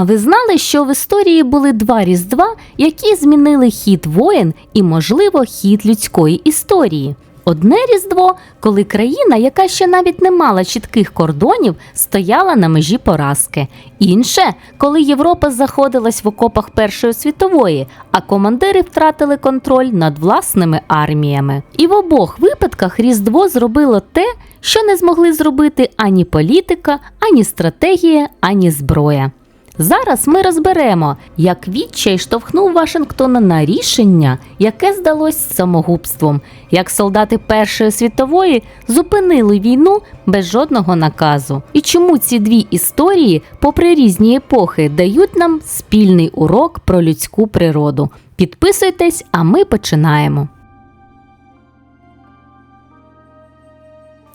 А ви знали, що в історії були два різдва, які змінили хід воєн і, можливо, хід людської історії? Одне різдво, коли країна, яка ще навіть не мала чітких кордонів, стояла на межі поразки. Інше, коли Європа заходилась в окопах Першої світової, а командири втратили контроль над власними арміями. І в обох випадках Різдво зробило те, що не змогли зробити ані політика, ані стратегія, ані зброя. Зараз ми розберемо, як відчай штовхнув Вашингтона на рішення, яке здалось самогубством, як солдати Першої світової зупинили війну без жодного наказу. І чому ці дві історії, попри різні епохи, дають нам спільний урок про людську природу. Підписуйтесь, а ми починаємо.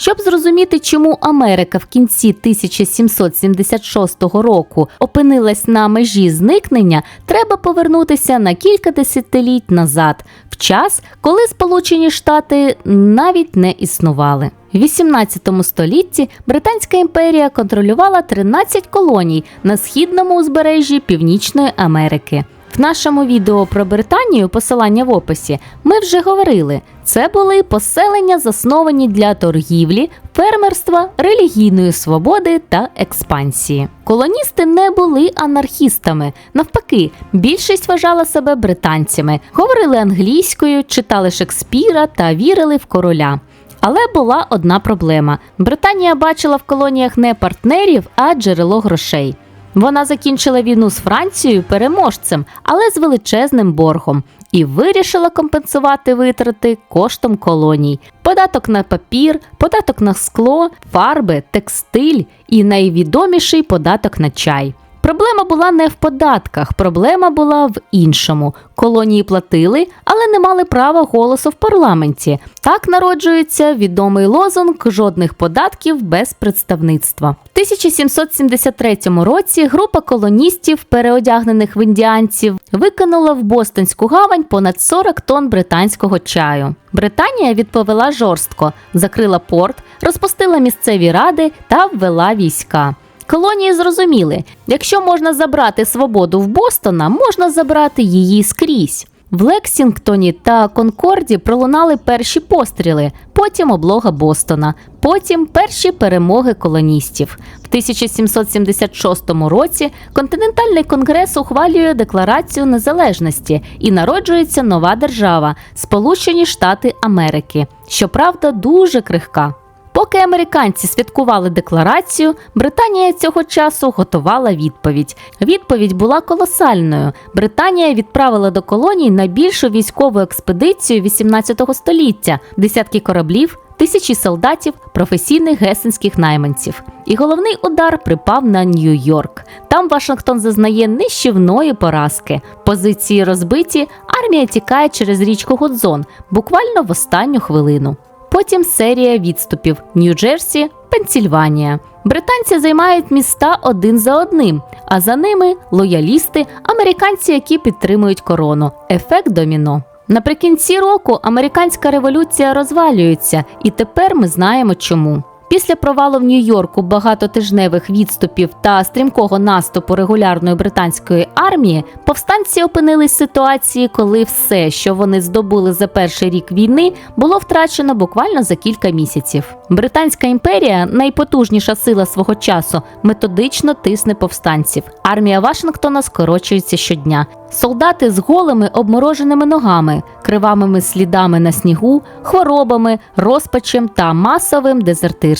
Щоб зрозуміти, чому Америка в кінці 1776 року опинилась на межі зникнення, треба повернутися на кілька десятиліть назад, в час, коли Сполучені Штати навіть не існували. В 18 столітті Британська імперія контролювала 13 колоній на східному узбережжі Північної Америки. В нашому відео про Британію, посилання в описі, ми вже говорили. Це були поселення, засновані для торгівлі, фермерства, релігійної свободи та експансії. Колоністи не були анархістами. Навпаки, більшість вважала себе британцями, говорили англійською, читали Шекспіра та вірили в короля. Але була одна проблема: Британія бачила в колоніях не партнерів, а джерело грошей. Вона закінчила війну з Францією переможцем, але з величезним боргом, і вирішила компенсувати витрати коштом колоній: податок на папір, податок на скло, фарби, текстиль і найвідоміший податок на чай. Проблема була не в податках, проблема була в іншому. Колонії платили, але не мали права голосу в парламенті. Так народжується відомий лозунг жодних податків без представництва. В 1773 році група колоністів, переодягнених в індіанців, викинула в Бостонську гавань понад 40 тонн британського чаю. Британія відповіла жорстко, закрила порт, розпустила місцеві ради та ввела війська. Колонії зрозуміли, якщо можна забрати свободу в Бостона, можна забрати її скрізь. В Лексінгтоні та Конкорді пролунали перші постріли, потім облога Бостона, потім перші перемоги колоністів. В 1776 році континентальний конгрес ухвалює Декларацію незалежності і народжується нова держава Сполучені Штати Америки. Щоправда, дуже крихка. Поки американці святкували декларацію, Британія цього часу готувала відповідь. Відповідь була колосальною. Британія відправила до колоній найбільшу військову експедицію 18 століття, десятки кораблів, тисячі солдатів, професійних гесенських найманців. І головний удар припав на Нью-Йорк. Там Вашингтон зазнає нищівної поразки. Позиції розбиті, армія тікає через річку Гудзон, буквально в останню хвилину. Потім серія відступів Нью-Джерсі, Пенсільванія. Британці займають міста один за одним, а за ними лоялісти, американці, які підтримують корону. Ефект доміно. Наприкінці року американська революція розвалюється, і тепер ми знаємо чому. Після провалу в Нью-Йорку багатотижневих відступів та стрімкого наступу регулярної британської армії повстанці опинились в ситуації, коли все, що вони здобули за перший рік війни, було втрачено буквально за кілька місяців. Британська імперія, найпотужніша сила свого часу, методично тисне повстанців. Армія Вашингтона скорочується щодня. Солдати з голими обмороженими ногами, кривавими слідами на снігу, хворобами, розпачем та масовим дезертирством.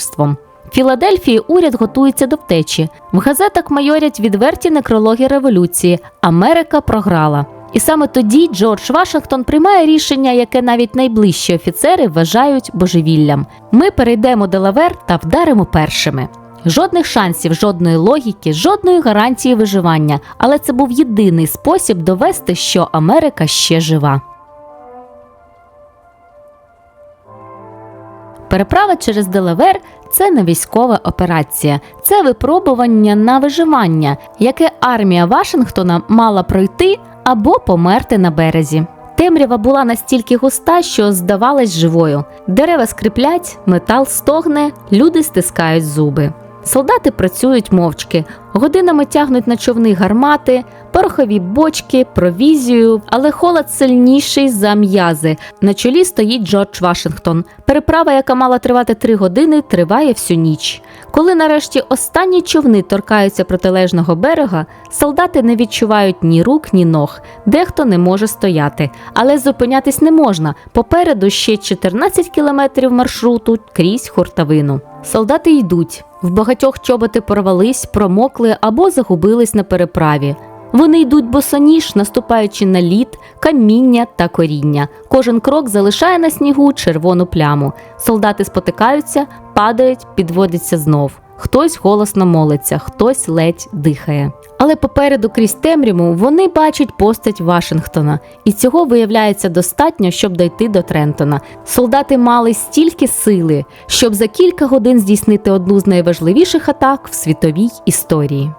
В Філадельфії уряд готується до втечі. В газетах майорять відверті некрологи революції. Америка програла. І саме тоді Джордж Вашингтон приймає рішення, яке навіть найближчі офіцери вважають божевіллям. Ми перейдемо Делавер та вдаримо першими. Жодних шансів, жодної логіки, жодної гарантії виживання, але це був єдиний спосіб довести, що Америка ще жива. Переправа через Делавер це не військова операція, це випробування на виживання, яке армія Вашингтона мала пройти або померти на березі. Темрява була настільки густа, що здавалась живою. Дерева скриплять, метал стогне, люди стискають зуби. Солдати працюють мовчки, годинами тягнуть на човни гармати, порохові бочки, провізію, але холод сильніший за м'язи. На чолі стоїть Джордж Вашингтон. Переправа, яка мала тривати три години, триває всю ніч. Коли нарешті останні човни торкаються протилежного берега, солдати не відчувають ні рук, ні ног. Дехто не може стояти, але зупинятись не можна. Попереду ще 14 кілометрів маршруту крізь хуртовину. Солдати йдуть. В багатьох чоботи порвались, промокли або загубились на переправі. Вони йдуть босоніж, наступаючи на лід, каміння та коріння. Кожен крок залишає на снігу червону пляму. Солдати спотикаються, падають, підводяться знов. Хтось голосно молиться, хтось ледь дихає. Але попереду крізь темряву вони бачать постать Вашингтона, і цього виявляється достатньо, щоб дойти до Трентона. Солдати мали стільки сили, щоб за кілька годин здійснити одну з найважливіших атак в світовій історії.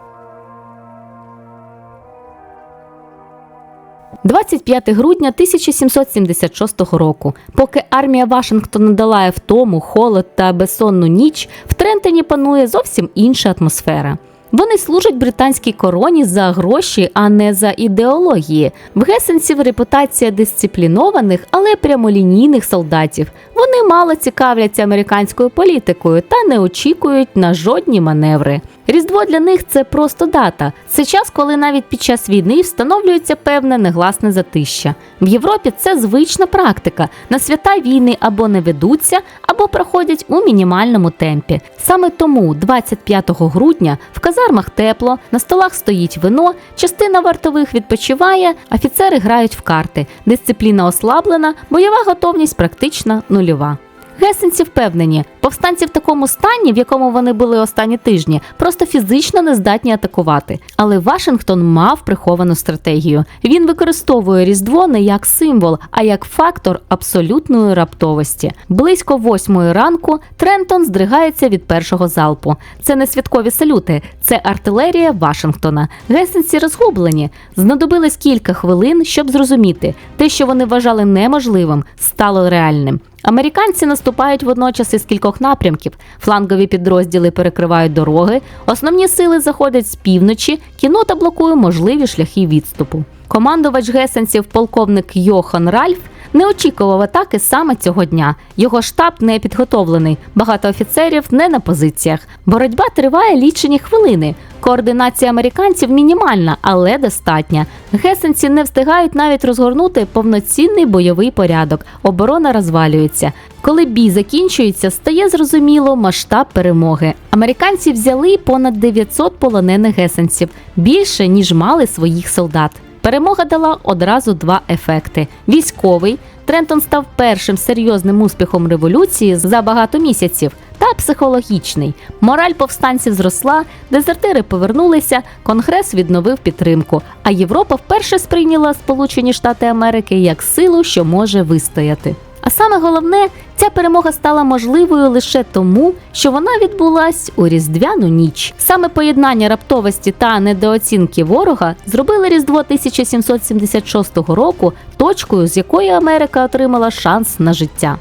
25 грудня 1776 року. Поки армія Вашингтона долає втому, холод та безсонну ніч, в Трентоні панує зовсім інша атмосфера. Вони служать британській короні за гроші, а не за ідеології. В гесенців репутація дисциплінованих, але прямолінійних солдатів. Вони мало цікавляться американською політикою та не очікують на жодні маневри. Різдво для них це просто дата. Це час, коли навіть під час війни встановлюється певне негласне затища. В Європі це звична практика. На свята війни або не ведуться, або проходять у мінімальному темпі. Саме тому 25 грудня в казармах тепло, на столах стоїть вино, частина вартових відпочиває, офіцери грають в карти. Дисципліна ослаблена, бойова готовність практично нульова. Гесенці впевнені, повстанці в такому стані, в якому вони були останні тижні, просто фізично не здатні атакувати. Але Вашингтон мав приховану стратегію. Він використовує Різдво не як символ, а як фактор абсолютної раптовості. Близько восьмої ранку Трентон здригається від першого залпу. Це не святкові салюти, це артилерія Вашингтона. Гесенці розгублені. Знадобилось кілька хвилин, щоб зрозуміти, те, що вони вважали неможливим, стало реальним. Американці наступають водночас із кількох напрямків. Флангові підрозділи перекривають дороги, основні сили заходять з півночі, кінота блокує можливі шляхи відступу. Командувач гесенців, полковник Йохан Ральф, не очікував атаки саме цього дня. Його штаб не підготовлений, багато офіцерів не на позиціях. Боротьба триває лічені хвилини. Координація американців мінімальна, але достатня. Гесенці не встигають навіть розгорнути повноцінний бойовий порядок. Оборона розвалюється. Коли бій закінчується, стає зрозуміло масштаб перемоги. Американці взяли понад 900 полонених гесенців більше ніж мали своїх солдат. Перемога дала одразу два ефекти: військовий Трентон став першим серйозним успіхом революції за багато місяців. Психологічний мораль повстанців зросла, дезертири повернулися, Конгрес відновив підтримку. А Європа вперше сприйняла Сполучені Штати Америки як силу, що може вистояти. А саме головне, ця перемога стала можливою лише тому, що вона відбулась у різдвяну ніч. Саме поєднання раптовості та недооцінки ворога зробили Різдво 1776 року точкою, з якої Америка отримала шанс на життя.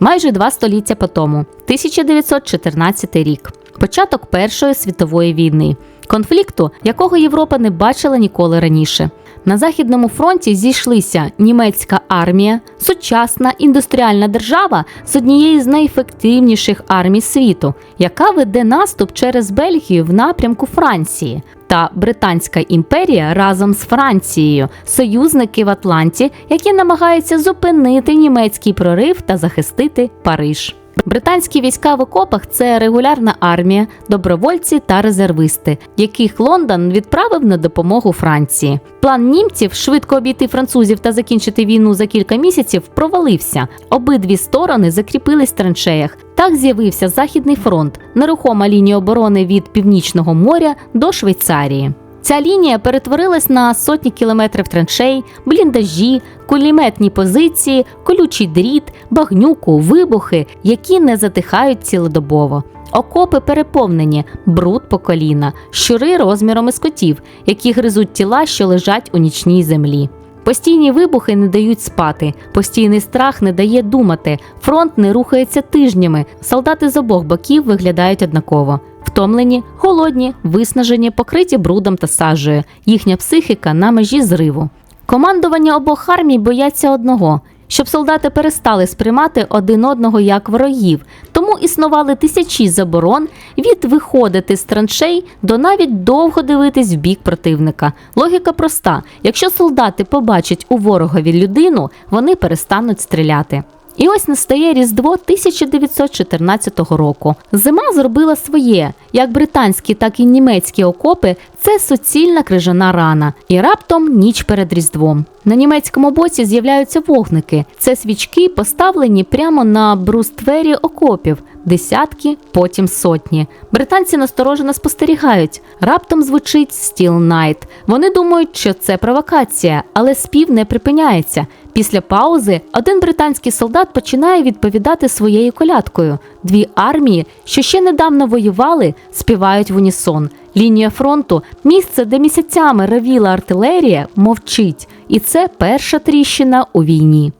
Майже два століття по тому, 1914 рік, початок Першої світової війни, конфлікту, якого Європа не бачила ніколи раніше. На західному фронті зійшлися німецька армія, сучасна індустріальна держава з однієї з найефективніших армій світу, яка веде наступ через Бельгію в напрямку Франції, та Британська імперія разом з Францією, союзники в Атланті, які намагаються зупинити німецький прорив та захистити Париж. Британські війська в окопах це регулярна армія, добровольці та резервисти, яких Лондон відправив на допомогу Франції. План німців швидко обійти французів та закінчити війну за кілька місяців провалився. Обидві сторони закріпились в траншеях. Так з'явився Західний фронт, нерухома лінія оборони від Північного моря до Швейцарії. Ця лінія перетворилась на сотні кілометрів траншей, бліндажі, куліметні позиції, колючий дріт, багнюку, вибухи, які не затихають цілодобово. Окопи переповнені, бруд по коліна, щури розміром із котів, які гризуть тіла, що лежать у нічній землі. Постійні вибухи не дають спати, постійний страх не дає думати. Фронт не рухається тижнями. Солдати з обох боків виглядають однаково. Втомлені, голодні, виснажені, покриті брудом та сажею. Їхня психіка на межі зриву. Командування обох армій бояться одного. Щоб солдати перестали сприймати один одного як ворогів, тому існували тисячі заборон від виходити з траншей до навіть довго дивитись в бік противника. Логіка проста: якщо солдати побачать у ворогові людину, вони перестануть стріляти. І ось настає Різдво 1914 року. Зима зробила своє. Як британські, так і німецькі окопи це суцільна крижана рана. І раптом ніч перед Різдвом. На німецькому боці з'являються вогники. Це свічки, поставлені прямо на бруствері окопів. Десятки, потім сотні. Британці насторожено спостерігають. Раптом звучить Steel Night. Вони думають, що це провокація, але спів не припиняється. Після паузи один британський солдат починає відповідати своєю колядкою. Дві армії, що ще недавно воювали, співають в унісон. Лінія фронту місце, де місяцями ревіла артилерія, мовчить. І це перша тріщина у війні.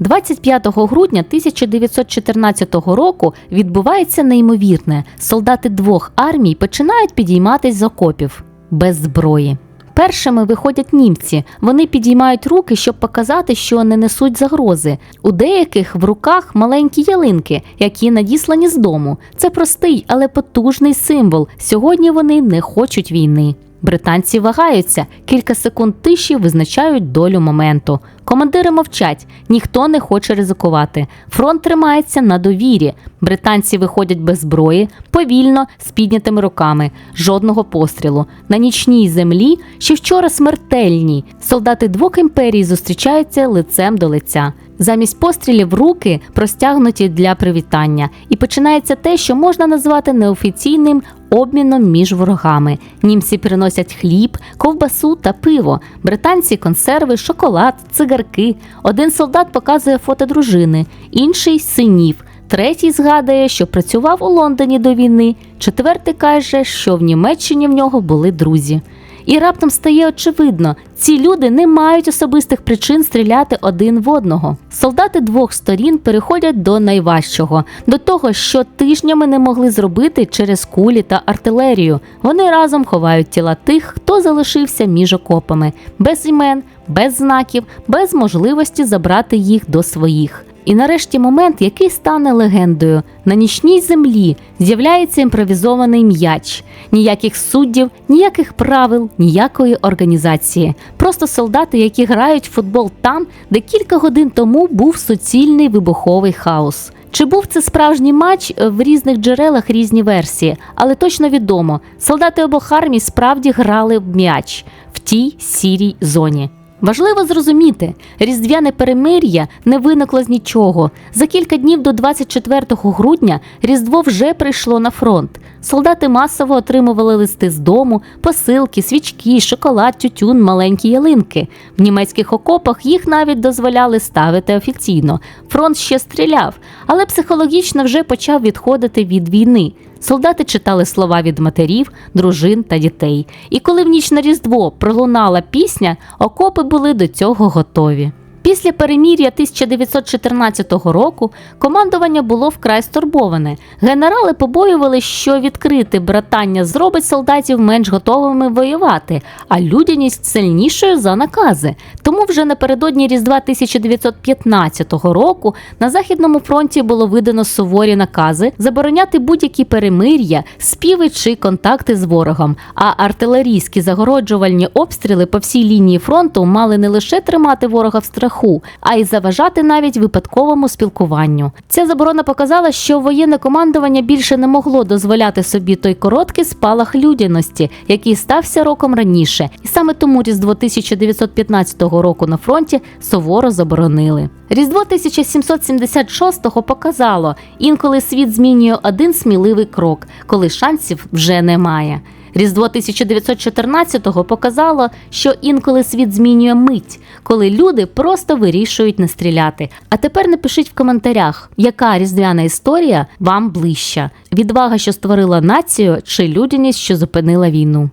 25 грудня 1914 року відбувається неймовірне. Солдати двох армій починають підійматись з окопів без зброї. Першими виходять німці. Вони підіймають руки, щоб показати, що не несуть загрози. У деяких в руках маленькі ялинки, які надіслані з дому. Це простий, але потужний символ. Сьогодні вони не хочуть війни. Британці вагаються, кілька секунд тиші визначають долю моменту. Командири мовчать, ніхто не хоче ризикувати. Фронт тримається на довірі. Британці виходять без зброї, повільно, з піднятими руками, жодного пострілу. На нічній землі, ще вчора смертельній, солдати двох імперій зустрічаються лицем до лиця. Замість пострілів руки простягнуті для привітання, і починається те, що можна назвати неофіційним обміном між ворогами. Німці приносять хліб, ковбасу та пиво, британці консерви, шоколад, цигарки. Один солдат показує фото дружини, інший синів. Третій згадує, що працював у Лондоні до війни. Четвертий каже, що в Німеччині в нього були друзі. І раптом стає очевидно, ці люди не мають особистих причин стріляти один в одного. Солдати двох сторін переходять до найважчого, до того, що тижнями не могли зробити через кулі та артилерію. Вони разом ховають тіла тих, хто залишився між окопами, без імен, без знаків, без можливості забрати їх до своїх. І нарешті момент, який стане легендою. На нічній землі з'являється імпровізований м'яч. Ніяких суддів, ніяких правил, ніякої організації. Просто солдати, які грають в футбол там, де кілька годин тому був суцільний вибуховий хаос. Чи був це справжній матч в різних джерелах різні версії, але точно відомо, солдати обох армій справді грали в м'яч в тій сірій зоні. Важливо зрозуміти, різдвяне перемир'я не виникло з нічого. За кілька днів до 24 грудня Різдво вже прийшло на фронт. Солдати масово отримували листи з дому, посилки, свічки, шоколад, тютюн, маленькі ялинки. В німецьких окопах їх навіть дозволяли ставити офіційно. Фронт ще стріляв, але психологічно вже почав відходити від війни. Солдати читали слова від матерів, дружин та дітей. І коли в ніч на Різдво пролунала пісня, окопи були до цього готові. Після перемір'я 1914 року командування було вкрай стурбоване. Генерали побоювали, що відкрите братання зробить солдатів менш готовими воювати, а людяність сильнішою за накази. Тому вже напередодні Різдва 1915 року на Західному фронті було видано суворі накази забороняти будь-які перемир'я, співи чи контакти з ворогом. А артилерійські загороджувальні обстріли по всій лінії фронту мали не лише тримати ворога в страху, а й заважати навіть випадковому спілкуванню. Ця заборона показала, що воєнне командування більше не могло дозволяти собі той короткий спалах людяності, який стався роком раніше, і саме тому Різдво 1915 року на фронті суворо заборонили. Різдво 1776-го показало, інколи світ змінює один сміливий крок, коли шансів вже немає. Різдво 1914-го показало, що інколи світ змінює мить, коли люди просто вирішують не стріляти. А тепер напишіть в коментарях, яка різдвяна історія вам ближча: відвага, що створила націю, чи людяність, що зупинила війну.